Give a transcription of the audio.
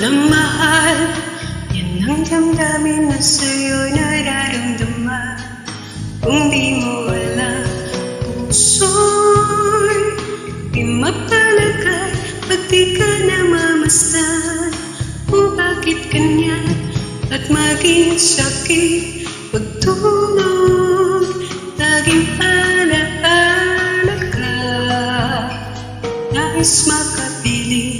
Alam mahal, yan ang damdamin na sa'yo nararamdaman. Kung di mo alam, puso'y di mapalagay Pag di ka namamasdan kung bakit ganyan At maging sakit pagtulog Laging alaala ka Nais makapili,